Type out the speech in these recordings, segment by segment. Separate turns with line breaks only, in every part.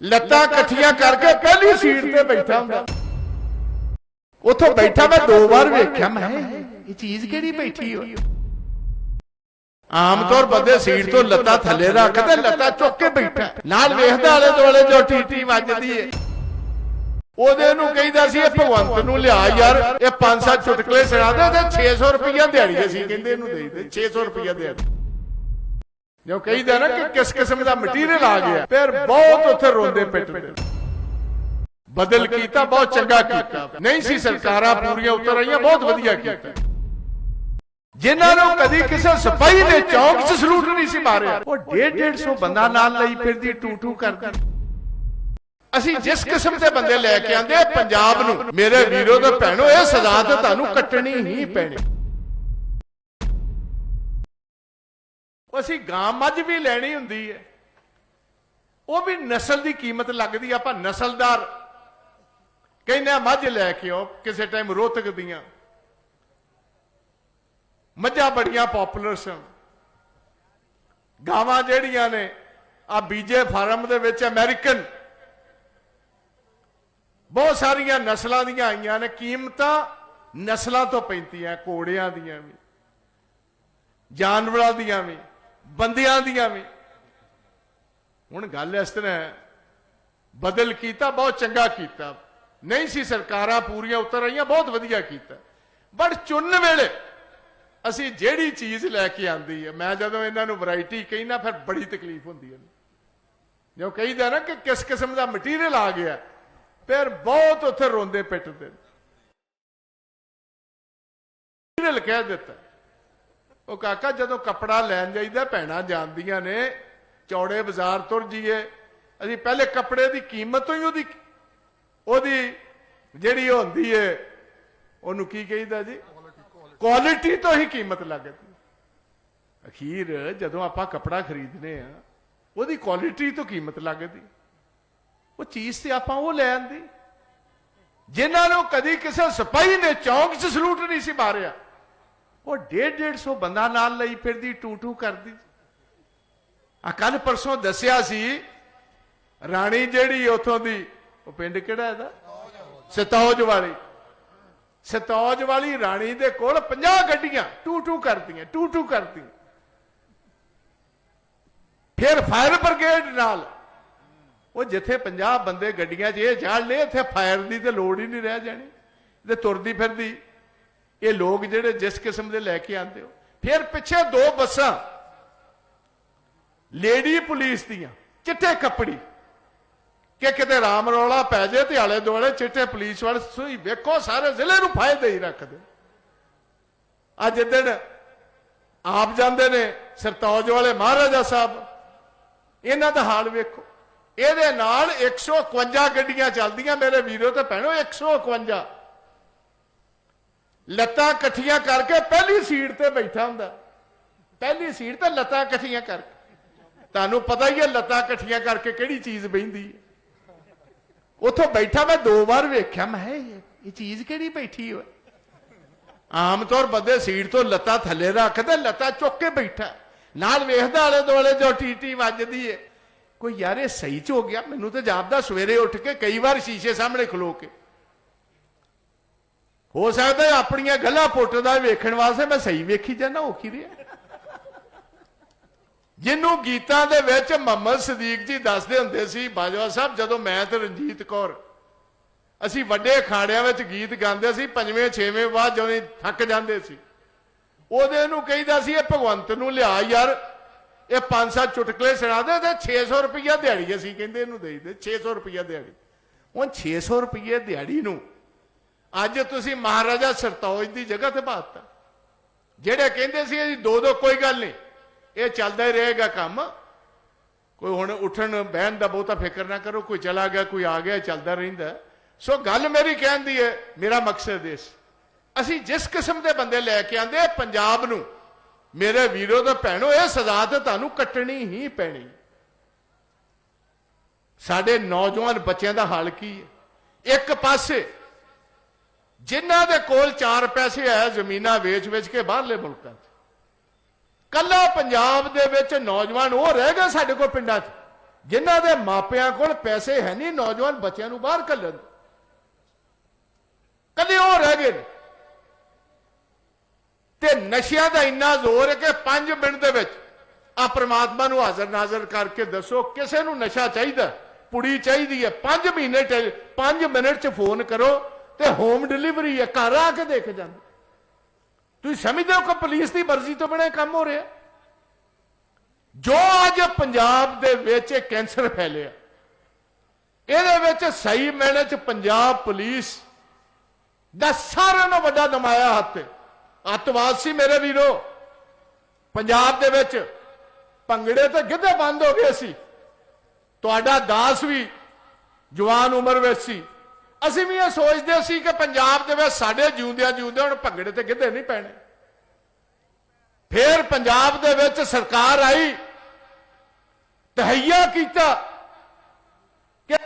ਲੱਤਾਂ ਇਕੱਠੀਆਂ ਕਰਕੇ ਪਹਿਲੀ ਸੀਟ ਤੇ ਬੈਠਾ ਹੁੰਦਾ। ਉੱਥੋਂ ਬੈਠਾ ਮੈਂ ਦੋ ਵਾਰ ਵੇਖਿਆ ਮੈਂ ਇਹ ਚੀਜ਼ ਕਿਹੜੀ ਬੈਠੀ ਹੋ ਆਮ ਤੌਰ ਬੰਦੇ ਸੀਟ ਤੋਂ ਲੱਤਾਂ ਥੱਲੇ ਰੱਖ ਤੇ ਲੱਤਾਂ ਚੁੱਕ ਕੇ ਬੈਠਾ। ਨਾਲ ਵੇਖਦਾ ਆਲੇ ਦੁਆਲੇ ਜੋ ਟੀਟੀ ਵੱਜਦੀ ਏ। ਉਹਦੇ ਨੂੰ ਕਹਿੰਦਾ ਸੀ ਇਹ ਭਗਵੰਤ ਨੂੰ ਲਿਆ ਯਾਰ ਇਹ ਪੰਜ ਸੱਤ ਚੁਟਕਲੇ ਸੁਣਾ ਦੇ ਤੇ 600 ਰੁਪਈਆ ਦਿਹਾੜੀ ਅਸੀਂ ਕਹਿੰਦੇ ਇਹਨੂੰ ਦੇ ਦੇ 600 ਰੁਪਈਆ ਦਿਹਾੜੀ। ਜੋ ਕਹੀਦਾ ਨਾ ਕਿ ਕਿਸ ਕਿਸਮ ਦਾ ਮਟੀਰੀਅਲ ਆ ਗਿਆ ਫਿਰ ਬਹੁਤ ਉੱਥੇ ਰੋਂਦੇ ਪਿੱਟਦੇ ਬਦਲ ਕੀਤਾ ਬਹੁਤ ਚੰਗਾ ਕੀਤਾ। ਨਹੀਂ ਸੀ ਸਰਕਾਰਾਂ ਪੂਰੀਆਂ ਉਤਰ ਆਈਆਂ ਬਹੁਤ ਵਧੀਆ ਕੀਤਾ। ਜਿਨ੍ਹਾਂ ਨੂੰ ਕਦੀ ਕਿਸੇ ਸਿਪਾਹੀ ਨੇ ਚੌਂਕ 'ਚ ਸਲੂਟ ਨਹੀਂ ਸੀ ਮਾਰਿਆ। ਉਹ 1.5 150 ਬੰਦਾ ਨਾਲ ਲਈ ਫਿਰਦੀ ਟੂ ਟੂ ਕਰਦੀ। ਅਸੀਂ ਜਿਸ ਕਿਸਮ ਦੇ ਬੰਦੇ ਲੈ ਕੇ ਆਂਦੇ ਪੰਜਾਬ ਨੂੰ ਮੇਰੇ ਵੀਰੋ ਤੇ ਭੈਣੋ ਇਹ ਸਜ਼ਾ ਤੇ ਤੁਹਾਨੂੰ ਕੱਟਣੀ ਹੀ ਪੈਣੀ। ਅਸੀਂ ਗਾਂ ਮੱਝ ਵੀ ਲੈਣੀ ਹੁੰਦੀ ਹੈ ਉਹ ਵੀ ਨਸਲ ਦੀ ਕੀਮਤ ਲੱਗਦੀ ਆਪਾਂ ਨਸਲਦਾਰ। ਕਹਿੰਦੇ ਆ, ਮੱਝ ਲੈ ਕੇ ਆਓ, ਕਿਸੇ ਟਾਈਮ ਰੋਹਤਕ ਦੀਆਂ। ਮੱਝਾਂ ਬੜੀਆਂ ਪਪੂਲਰ ਸਨ। ਗਾਵਾਂ ਜਿਹੜੀਆਂ ਨੇ, ਆ ਬੀਜੇ ਫਾਰਮ ਦੇ ਵਿੱਚ ਅਮਰੀਕਨ ਬਹੁਤ ਸਾਰੀਆਂ ਨਸਲਾਂ ਦੀਆਂ ਆਈਆਂ ਨੇ, ਕੀਮਤਾਂ ਨਸਲਾਂ ਤੋਂ ਪੈਂਦੀਆਂ ਕੋੜਿਆਂ ਦੀਆਂ ਵੀ, ਜਾਨਵਰਾਂ ਦੀਆਂ ਵੀ। ਬੰਦਿਆਂ ਦੀਆਂ ਵੀ। ਹੁਣ ਗੱਲ ਇਸ ਤਰ੍ਹਾਂ ਬਦਲ ਕੀਤਾ, ਬਹੁਤ ਚੰਗਾ ਕੀਤਾ। ਨਹੀਂ ਸੀ ਸਰਕਾਰਾਂ ਪੂਰੀਆਂ ਉਤਰ ਆਈਆਂ ਬਹੁਤ ਵਧੀਆ ਕੀਤਾ। ਬਟ ਚੁਣਨ ਵੇਲੇ ਅਸੀਂ ਜਿਹੜੀ ਚੀਜ਼ ਲੈ ਕੇ ਆਂਦੀ ਹੈ, ਮੈਂ ਜਦੋਂ ਇਹਨਾਂ ਨੂੰ ਵੈਰਾਈਟੀ ਕਹਿਣਾ ਫਿਰ ਬੜੀ ਤਕਲੀਫ ਹੁੰਦੀ ਹੈ। ਜੋ ਕਹੀਦਾ ਨਾ ਕਿ ਕਿਸ ਕਿਸਮ ਦਾ ਮਟੀਰੀਅਲ ਆ ਗਿਆ, ਫਿਰ ਬਹੁਤ ਉੱਥੇ ਰੋਂਦੇ ਪਿੱਟਦੇ ਮਟੀਰੀਅਲ ਕਹਿ ਦਿੱਤਾ। ਉਹ ਕਾਕਾ, ਜਦੋਂ ਕੱਪੜਾ ਲੈਣ ਜਾਈਦਾ, ਭੈਣਾਂ ਜਾਂਦੀਆਂ ਨੇ, ਚੌੜੇ ਬਾਜ਼ਾਰ ਤੁਰ ਜੀਏ ਅਸੀਂ ਪਹਿਲੇ ਕੱਪੜੇ ਦੀ ਕੀਮਤ ਤੋਂ ਹੀ ਉਹਦੀ ਉਹਦੀ ਜਿਹੜੀ ਹੁੰਦੀ ਏ, ਉਹਨੂੰ ਕੀ ਕਹਿੰਦਾ ਜੀ? ਕੁਆਲਿਟੀ ਤੋਂ ਹੀ ਕੀਮਤ ਲੱਗਦੀ। ਅਖੀਰ ਜਦੋਂ ਆਪਾਂ ਕੱਪੜਾ ਖਰੀਦਨੇ ਆ, ਉਹਦੀ ਕੁਆਲਿਟੀ ਤੋਂ ਕੀਮਤ ਲੱਗਦੀ। ਉਹ ਚੀਜ਼ ਤੇ ਆਪਾਂ ਉਹ ਲੈ ਆਂਦੀ। ਜਿਨ੍ਹਾਂ ਨੂੰ ਕਦੀ ਕਿਸੇ ਸਿਪਾਹੀ ਨੇ ਚੌਂਕ 'ਚ ਸਲੂਟ ਨਹੀਂ ਸੀ ਮਾਰਿਆ। ਉਹ 1.5 150 ਬੰਦਾ ਨਾਲ ਲਈ ਫਿਰਦੀ, ਟੂ ਟੂ ਕਰਦੀ। ਆ ਕੱਲ ਪਰਸੋਂ ਦੱਸਿਆ ਸੀ, ਰਾਣੀ ਜਿਹੜੀ ਉਥੋਂ ਦੀ, ਉਹ ਪਿੰਡ ਕਿਹੜਾ ਇਹਦਾ? ਸਤੌਜ ਵਾਲੀ। ਸਤੌਜ ਵਾਲੀ ਰਾਣੀ ਦੇ ਕੋਲ 50 ਗੱਡੀਆਂ, ਟੂ ਟੂ ਕਰਦੀਆਂ, ਟੂ ਟੂ ਕਰਦੀਆਂ। ਫਿਰ ਫਾਇਰ ਬ੍ਰਿਗੇਡ ਨਾਲ, ਉਹ ਜਿੱਥੇ 50 ਬੰਦੇ ਗੱਡੀਆਂ 'ਚ ਇਹ ਜਾਣ ਲਏ, ਇੱਥੇ ਫਾਇਰ ਦੀ ਤੇ ਲੋੜ ਹੀ ਨਹੀਂ ਰਹਿ ਜਾਣੀ। ਤੇ ਤੁਰਦੀ ਫਿਰਦੀ। ਇਹ ਲੋਕ ਜਿਹੜੇ ਜਿਸ ਕਿਸਮ ਦੇ ਲੈ ਕੇ ਆਉਂਦੇ ਹੋ। ਫਿਰ ਪਿੱਛੇ ਦੋ ਬੱਸਾਂ, ਲੇਡੀ ਪੁਲਿਸ ਦੀਆਂ, ਚਿੱਟੇ ਕੱਪੜੀ। ਕਿ ਕਿਤੇ ਰਾਮ ਰੌਲਾ ਪੈ ਜੇ ਤੇ ਆਲੇ ਦੁਆਲੇ ਚਿੱਟੇ ਪੁਲਿਸ ਵਾਲੇ ਸੂਈ ਵੇਖੋ, ਸਾਰੇ ਜ਼ਿਲ੍ਹੇ ਨੂੰ ਫਾਇਦੇ ਹੀ ਰੱਖਦੇ। ਅੱਜ ਜਿੱਦਣ ਆਪ ਜਾਂਦੇ ਨੇ ਸਰਤੌਜ ਵਾਲੇ ਮਹਾਰਾਜਾ ਸਾਹਿਬ। ਇਹਨਾਂ ਦਾ ਹਾਲ ਵੇਖੋ। ਇਹਦੇ ਨਾਲ 151 ਗੱਡੀਆਂ ਚੱਲਦੀਆਂ ਮੇਰੇ ਵੀਰੋ ਤੇ ਭੈਣੋ 151 ਲੱਤਾਂ ਇਕੱਠੀਆਂ ਕਰਕੇ ਪਹਿਲੀ ਸੀਟ ਤੇ ਬੈਠਾ ਹੁੰਦਾ। ਪਹਿਲੀ ਸੀਟ ਤੇ ਲੱਤਾਂ ਇਕੱਠੀਆਂ ਕਰਕੇ ਤੁਹਾਨੂੰ ਪਤਾ ਹੀ ਹੈ ਲੱਤਾਂ ਇਕੱਠੀਆਂ ਕਰਕੇ ਕਿਹੜੀ ਚੀਜ਼ ਬੈਂਦੀ ਹੈ। ਉੱਥੋਂ ਬੈਠਾ ਮੈਂ ਦੋ ਵਾਰ ਵੇਖਿਆ, ਮੈਂ ਇਹ ਇਹ ਚੀਜ਼ ਕਿਹੜੀ ਬੈਠੀ ਹੋਏ? ਆਮ ਤੌਰ ਬੰਦੇ ਸੀਟ ਤੋਂ ਲੱਤਾਂ ਥੱਲੇ ਰੱਖਦਾ ਤੇ ਲੱਤਾਂ ਚੁੱਕ ਕੇ ਬੈਠਾ। ਨਾਲ ਵੇਖਦਾ ਆਲੇ ਦੁਆਲੇ ਜੋ ਟੀਟੀ ਵੱਜਦੀ ਏ ਕੋਈ ਯਾਰ, ਇਹ ਸਹੀ ਚ ਹੋ ਗਿਆ। ਮੈਨੂੰ ਤਾਂ ਜਾਪਦਾ ਸਵੇਰੇ ਉੱਠ ਕੇ ਕਈ ਵਾਰ ਸ਼ੀਸ਼ੇ ਸਾਹਮਣੇ ਖਲੋ ਕੇ। ਹੋ ਸਕਦਾ ਆਪਣੀਆਂ ਗੱਲਾਂ ਪੁੱਟਦਾ ਵੇਖਣ ਵਾਸਤੇ ਮੈਂ ਸਹੀ ਵੇਖੀ ਜਾਂਦਾ ਉਹ ਕੀ ਰਿਹਾ ਜਿਹਨੂੰ ਗੀਤਾਂ ਦੇ ਵਿੱਚ ਮੁਹੰਮਦ ਸਦੀਕ ਜੀ ਦੱਸਦੇ ਹੁੰਦੇ ਸੀ, ਬਾਜਵਾ ਸਾਹਿਬ, ਜਦੋਂ ਮੈਂ ਤੇ ਰਣਜੀਤ ਕੌਰ ਅਸੀਂ ਵੱਡੇ ਅਖਾੜਿਆਂ ਵਿੱਚ ਗੀਤ ਗਾਉਂਦੇ ਸੀ, ਪੰਜਵੇਂ, ਛੇਵੇਂ ਬਾਅਦ ਜਦੋਂ ਥੱਕ ਜਾਂਦੇ ਸੀ। ਉਹਦੇ ਨੂੰ ਕਹਿੰਦਾ ਸੀ, ਇਹ ਭਗਵੰਤ ਨੂੰ ਲਿਆ ਯਾਰ, ਇਹ ਪੰਜ ਸੱਤ ਚੁਟਕਲੇ ਸੁਣਾ ਦੇ ਤੇ 600 ਰੁਪਈਆ ਦਿਹਾੜੀ ਅਸੀਂ ਕਹਿੰਦੇ ਇਹਨੂੰ ਦੇ ਦੇ 600 ਰੁਪਈਆ ਦਿਹਾੜੀ। ਹੁਣ 600 ਰੁਪਈਏ ਦਿਹਾੜੀ ਨੂੰ ਅੱਜ ਤੁਸੀਂ ਮਹਾਰਾਜਾ ਸਰਤੋਜ ਦੀ ਜਗ੍ਹਾ ਤੇ ਬਾਤਾ ਜਿਹੜੇ ਕਹਿੰਦੇ ਸੀ ਅਸੀਂ ਦੋ ਦੋ ਕੋਈ ਗੱਲ ਨਹੀਂ, ਇਹ ਚੱਲਦਾ ਹੀ ਰਹੇਗਾ ਕੰਮ। ਕੋਈ ਹੁਣ ਉੱਠਣ ਬਹਿਣ ਦਾ ਬਹੁਤਾ ਫਿਕਰ ਨਾ ਕਰੋ, ਕੋਈ ਚਲਾ ਗਿਆ, ਕੋਈ ਆ ਗਿਆ, ਚੱਲਦਾ ਰਹਿੰਦਾ। ਸੋ ਗੱਲ ਮੇਰੀ ਕਹਿਣ ਦੀ ਹੈ, ਮੇਰਾ ਮਕਸਦ ਇਸ। ਅਸੀਂ ਜਿਸ ਕਿਸਮ ਦੇ ਬੰਦੇ ਲੈ ਕੇ ਆਂਦੇ ਪੰਜਾਬ ਨੂੰ, ਮੇਰੇ ਵੀਰੋ ਤੇ ਭੈਣੋ, ਇਹ ਸਜ਼ਾ ਤੇ ਤੁਹਾਨੂੰ ਕੱਟਣੀ ਹੀ ਪੈਣੀ। ਸਾਡੇ ਨੌਜਵਾਨ ਬੱਚਿਆਂ ਦਾ ਹਾਲ ਕੀ ਹੈ? ਇੱਕ ਪਾਸੇ ਜਿਨ੍ਹਾਂ ਦੇ ਕੋਲ 4 ਪੈਸੇ ਹੈ, ਜ਼ਮੀਨਾਂ ਵੇਚ-ਵੇਚ ਕੇ ਬਾਹਰਲੇ ਮੁਲਕਾਂ 'ਚ। ਕੱਲਾ ਪੰਜਾਬ ਦੇ ਵਿੱਚ ਨੌਜਵਾਨ ਉਹ ਰਹਿ ਗਏ ਸਾਡੇ ਕੋਲ ਪਿੰਡਾਂ 'ਚ, ਜਿਨ੍ਹਾਂ ਦੇ ਮਾਪਿਆਂ ਕੋਲ ਪੈਸੇ ਹੈ ਨਹੀਂ, ਨੌਜਵਾਨ ਬੱਚਿਆਂ ਨੂੰ ਬਾਹਰ ਕੱਢਣ। ਕੱਲੇ ਉਹ ਰਹਿ ਗਏ ਨੇ। ਤੇ ਨਸ਼ਿਆਂ ਦਾ ਇੰਨਾ ਜ਼ੋਰ ਹੈ ਕਿ 5 ਮਿੰਟ ਦੇ ਵਿੱਚ ਆ ਪ੍ਰਮਾਤਮਾ ਨੂੰ ਹਾਜ਼ਰ ਨਾਜ਼ਰ ਕਰਕੇ ਦੱਸੋ, ਕਿਸੇ ਨੂੰ ਨਸ਼ਾ ਚਾਹੀਦਾ, ਪੁੜੀ ਚਾਹੀਦੀ ਹੈ 5 ਮਹੀਨੇ 5 ਮਿੰਟ ਚ ਫੋਨ ਕਰੋ ਤੇ ਹੋਮ ਡਿਲੀਵਰੀ ਹੈ, ਘਰ ਆ ਕੇ ਦੇਖ ਜਾਂਦੇ। ਤੁਸੀਂ ਸਮਝਦੇ ਹੋ ਕਿ ਪੁਲਿਸ ਦੀ ਮਰਜ਼ੀ ਤੋਂ ਬਿਨਾਂ ਕੰਮ ਹੋ ਰਿਹਾ? ਜੋ ਅੱਜ ਪੰਜਾਬ ਦੇ ਵਿੱਚ ਇਹ ਕੈਂਸਰ ਫੈਲਿਆ, ਇਹਦੇ ਵਿੱਚ ਸਹੀ ਮੈਨੇ ਚ ਪੰਜਾਬ ਪੁਲਿਸ ਦਾ ਸਾਰਿਆਂ ਨਾਲੋਂ ਵੱਡਾ ਨਮਾਇਆ ਹੱਥ ਅੱਤਵਾਦ ਸੀ ਮੇਰੇ ਵੀਰੋ। ਪੰਜਾਬ ਦੇ ਵਿੱਚ ਭੰਗੜੇ ਤਾਂ ਗਿੱਧੇ ਬੰਦ ਹੋ ਗਏ ਸੀ। ਤੁਹਾਡਾ ਦਾਸ ਵੀ ਜਵਾਨ ਉਮਰ ਵਿੱਚ ਸੀ। ਅਸੀਂ ਵੀ ਇਹ ਸੋਚਦੇ ਸੀ ਕਿ ਪੰਜਾਬ ਦੇ ਵਿੱਚ ਸਾਡੇ ਜਿਉਂਦਿਆਂ ਜਿਉਂਦਿਆਂ ਹੁਣ ਭੰਗੜੇ ਤੇ ਗਿੱਧੇ ਨਹੀਂ ਪੈਣੇ। ਫਿਰ ਪੰਜਾਬ ਦੇ ਵਿੱਚ ਸਰਕਾਰ ਆਈ, ਤਹਈਆ ਕੀਤਾ ਕਿ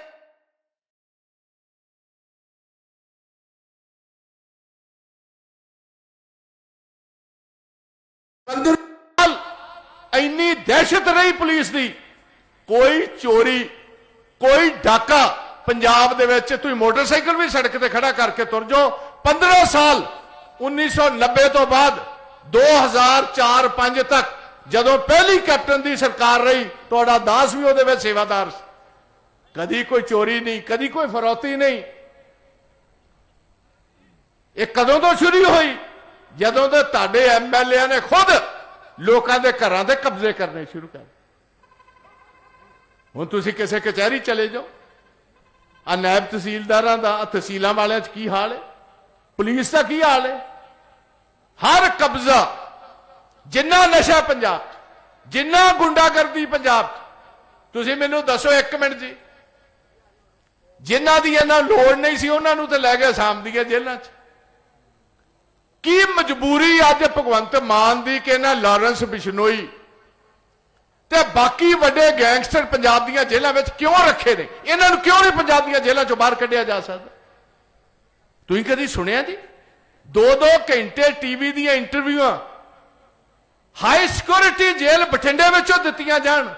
ਇੰਨੀ ਦਹਿਸ਼ਤ ਰਹੀ ਪੁਲਿਸ ਦੀ। ਕੋਈ ਚੋਰੀ, ਕੋਈ ਡਾਕਾ ਪੰਜਾਬ ਦੇ ਵਿੱਚ ਤੁਸੀਂ ਮੋਟਰਸਾਈਕਲ ਵੀ ਸੜਕ ਤੇ ਖੜਾ ਕਰਕੇ ਤੁਰ ਜਾਓ। 15 ਸਾਲ 1990 ਤੋਂ ਬਾਅਦ 2004-5 ਤੱਕ ਜਦੋਂ ਪਹਿਲੀ ਕੈਪਟਨ ਦੀ ਸਰਕਾਰ ਰਹੀ, ਤੁਹਾਡਾ ਦਾਸ ਵੀ ਉਹਦੇ ਵਿੱਚ ਸੇਵਾਦਾਰ ਸੀ। ਕਦੀ ਕੋਈ ਚੋਰੀ ਨਹੀਂ, ਕਦੀ ਕੋਈ ਫਰੋਤੀ ਨਹੀਂ। ਇਹ ਕਦੋਂ ਤੋਂ ਸ਼ੁਰੂ ਹੋਈ? ਜਦੋਂ ਤੇ ਤੁਹਾਡੇ ਐਮਐਲਏ ਨੇ ਖੁਦ ਲੋਕਾਂ ਦੇ ਘਰਾਂ ਦੇ ਕਬਜ਼ੇ ਕਰਨੇ ਸ਼ੁਰੂ ਕਰ ਹੁਣ ਤੁਸੀਂ ਕਿਸੇ ਕਚਹਿਰੀ ਚਲੇ ਜਾਓ। ਆ ਨਾਇਬ ਤਹਿਸੀਲਦਾਰਾਂ ਦਾ, ਆਹ ਤਹਿਸੀਲਾਂ ਵਾਲਿਆਂ 'ਚ ਕੀ ਹਾਲ ਹੈ? ਪੁਲਿਸ ਦਾ ਕੀ ਹਾਲ ਹੈ? ਹਰ ਕਬਜ਼ਾ, ਜਿੰਨਾ ਨਸ਼ਾ ਪੰਜਾਬ 'ਚ, ਜਿੰਨਾ ਗੁੰਡਾਗਰਦੀ ਪੰਜਾਬ 'ਚ, ਤੁਸੀਂ ਮੈਨੂੰ ਦੱਸੋ ਇੱਕ ਮਿੰਟ ਜੀ। ਜਿਨ੍ਹਾਂ ਦੀ ਇਹਨਾਂ ਲੋੜ ਨਹੀਂ ਸੀ, ਉਹਨਾਂ ਨੂੰ ਤੇ ਲੈ ਕੇ ਸਾਂਭਦੀਆਂ ਜੇਲ੍ਹਾਂ 'ਚ। ਕੀ ਮਜਬੂਰੀ ਅੱਜ ਭਗਵੰਤ ਮਾਨ ਦੀ ਕਿ ਇਹਨਾਂ ਲਾਰੈਂਸ ਬਿਸ਼ਨੋਈ ਤੇ ਬਾਕੀ ਵੱਡੇ ਗੈਂਗਸਟਰ ਪੰਜਾਬ ਦੀਆਂ ਜੇਲ੍ਹਾਂ ਵਿੱਚ ਕਿਉਂ ਰੱਖੇ ਨੇ? ਇਹਨਾਂ ਨੂੰ ਕਿਉਂ ਨਹੀਂ ਪੰਜਾਬ ਦੀਆਂ ਜੇਲ੍ਹਾਂ ਚੋਂ ਬਾਹਰ ਕੱਢਿਆ ਜਾ ਸਕਦਾ? ਤੁਸੀਂ ਕਦੀ ਸੁਣਿਆ ਜੀ? ਦੋ ਦੋ ਘੰਟੇ ਟੀਵੀ ਦੀਆਂ ਇੰਟਰਵਿਊਆਂ ਹਾਈ ਸਿਕਿਉਰਿਟੀ ਜੇਲ੍ਹ ਬਠਿੰਡੇ ਵਿੱਚੋਂ ਦਿੱਤੀਆਂ ਜਾਣ।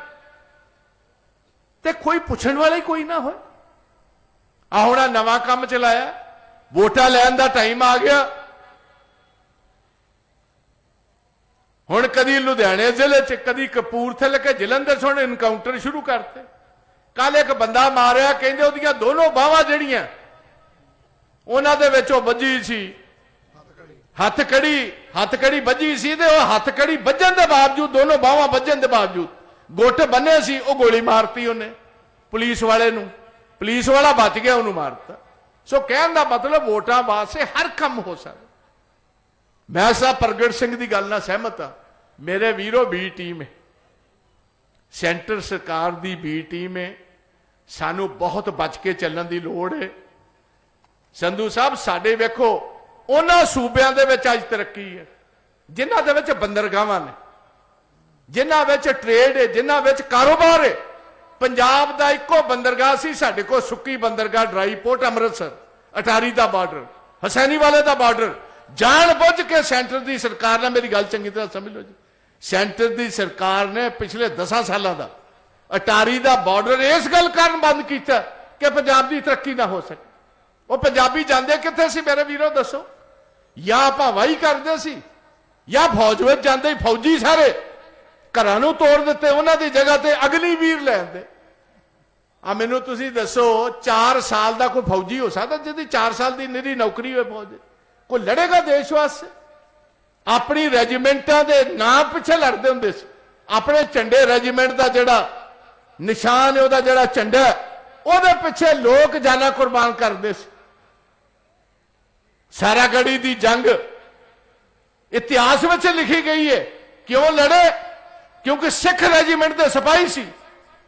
ਤੇ ਕੋਈ ਪੁੱਛਣ ਵਾਲਾ ਹੀ ਕੋਈ ਨਾ ਹੋਏ। ਆ ਹੁਣ ਨਵਾਂ ਕੰਮ ਚਲਾਇਆ। ਵੋਟਾਂ ਲੈਣ ਦਾ ਟਾਈਮ ਆ ਗਿਆ। ਹੁਣ ਕਦੀ ਲੁਧਿਆਣੇ ਜ਼ਿਲ੍ਹੇ 'ਚ, ਕਦੀ ਕਪੂਰਥਲੇ ਕੇ ਜਲੰਧਰ 'ਚ ਇਨਕਾਊਂਟਰ ਸ਼ੁਰੂ ਕਰਤੇ। ਕੱਲ ਇੱਕ ਬੰਦਾ ਮਾਰਿਆ, ਕਹਿੰਦੇ ਉਹਦੀਆਂ ਦੋਨੋਂ ਬਾਹਾਂ ਜਿਹੜੀਆਂ, ਉਹਨਾਂ ਦੇ ਵਿੱਚ ਉਹ ਵੱਜੀ ਸੀ। ਹੱਥ ਕੜੀ ਹੱਥ ਕੜੀ ਵੱਜੀ ਸੀ ਤੇ ਉਹ ਹੱਥ ਕੜੀ ਵੱਜਣ ਦੇ ਬਾਵਜੂਦ, ਦੋਨੋਂ ਬਾਹਾਂ ਵੱਜਣ ਦੇ ਬਾਵਜੂਦ, ਗੁੱਟ ਬੰਨੇ ਸੀ, ਉਹ ਗੋਲੀ ਮਾਰਤੀ ਉਹਨੇ, ਪੁਲਿਸ ਵਾਲੇ ਨੂੰ। ਪੁਲਿਸ ਵਾਲਾ ਬਚ ਗਿਆ, ਉਹਨੂੰ ਮਾਰਤਾ। ਸੋ ਕਹਿਣ ਦਾ ਮਤਲਬ ਵੋਟਾਂ ਵਾਸਤੇ ਹਰ ਕੰਮ ਹੋ ਸਕਦਾ। ਮੈਂ ਸਾਹਿਬ ਪ੍ਰਗਟ ਸਿੰਘ ਦੀ ਗੱਲ ਨਾਲ ਸਹਿਮਤ ਆ ਮੇਰੇ ਵੀਰੋ ਬੀ ਟੀਮ ਹੈ। ਸੈਂਟਰ ਸਰਕਾਰ ਦੀ ਬੀ ਟੀਮ ਹੈ। ਸਾਨੂੰ ਬਹੁਤ ਬਚ ਕੇ ਚੱਲਣ ਦੀ ਲੋੜ ਹੈ। ਸੰਧੂ ਸਾਹਿਬ, ਸਾਡੇ ਵੇਖੋ, ਉਹਨਾਂ ਸੂਬਿਆਂ ਦੇ ਵਿੱਚ ਅੱਜ ਤਰੱਕੀ ਹੈ। ਜਿਨ੍ਹਾਂ ਦੇ ਵਿੱਚ ਬੰਦਰਗਾਹਾਂ ਨੇ, ਜਿਨ੍ਹਾਂ ਵਿੱਚ ਟ੍ਰੇਡ ਹੈ, ਜਿਨ੍ਹਾਂ ਵਿੱਚ ਕਾਰੋਬਾਰ ਹੈ। ਪੰਜਾਬ ਦਾ ਇੱਕੋ ਬੰਦਰਗਾਹ ਸੀ, ਸਾਡੇ ਕੋਲ ਸੁੱਕੀ ਬੰਦਰਗਾਹ ਡਰਾਈ ਪੋਰਟ ਅੰਮ੍ਰਿਤਸਰ, ਅਟਾਰੀ ਦਾ ਬਾਰਡਰ ਹਸੈਨੀ ਵਾਲੇ ਦਾ ਬਾਰਡਰ ਜਾਣ ਬੁੱਝ ਕੇ ਸੈਂਟਰ ਦੀ ਸਰਕਾਰ ਨੇ ਮੇਰੀ ਗੱਲ ਚੰਗੀ ਤਰ੍ਹਾਂ ਸਮਝ ਲਓ ਜੀ। ਸੈਂਟਰ ਦੀ ਸਰਕਾਰ ਨੇ ਪਿਛਲੇ 10 ਸਾਲਾਂ ਦਾ ਅਟਾਰੀ ਦਾ ਬਾਰਡਰ ਇਸ ਗੱਲ ਕਾਰਨ ਬੰਦ ਕੀਤਾ ਕਿ ਪੰਜਾਬ ਦੀ ਤਰੱਕੀ ਨਾ ਹੋ ਸਕੇ। ਉਹ ਪੰਜਾਬੀ ਜਾਂਦੇ ਕਿੱਥੇ ਸੀ ਮੇਰੇ ਵੀਰੋ, ਦੱਸੋ? ਜਾਂ ਆਪਾਂ ਵਾਹੀ ਕਰਦੇ ਸੀ, ਜਾਂ ਫੌਜ ਵਿੱਚ ਜਾਂਦੇ ਹੀ ਫੌਜੀ ਸਾਰੇ ਘਰਾਂ ਨੂੰ ਤੋੜ ਦਿੱਤੇ ਉਹਨਾਂ ਦੀ ਜਗ੍ਹਾ ਤੇ ਅਗਲੀ ਵੀਰ ਲੈ ਆਂਦੇ ਆ ਮੈਨੂੰ ਤੁਸੀਂ ਦੱਸੋ 4 ਸਾਲ ਦਾ ਕੋਈ ਫੌਜੀ ਹੋ ਸਕਦਾ ਜਿਹਦੀ 4 ਸਾਲ ਦੀ ਨਿਰੀ ਨੌਕਰੀ ਹੋਵੇ ਫੌਜ ਕੋਈ ਲੜੇਗਾ ਦੇਸ਼ ਵਾਸਤੇ? ਆਪਣੀ ਰੈਜੀਮੈਂਟਾਂ ਦੇ ਨਾਂ ਪਿੱਛੇ ਲੜਦੇ ਹੁੰਦੇ ਸੀ। ਆਪਣੇ ਝੰਡੇ ਰੈਜੀਮੈਂਟ ਦਾ ਜਿਹੜਾ ਨਿਸ਼ਾਨ ਹੈ, ਉਹਦਾ ਜਿਹੜਾ ਝੰਡਾ ਉਹਦੇ ਪਿੱਛੇ ਲੋਕ ਜਾਨਾਂ ਕੁਰਬਾਨ ਕਰਦੇ ਸੀ। ਸਾਰਾਗੜੀ ਦੀ ਜੰਗ ਇਤਿਹਾਸ ਵਿੱਚ ਲਿਖੀ ਗਈ ਹੈ, ਕਿਉਂ ਲੜੇ? ਕਿਉਂਕਿ ਸਿੱਖ ਰੈਜੀਮੈਂਟ ਦੇ ਸਿਪਾਹੀ ਸੀ।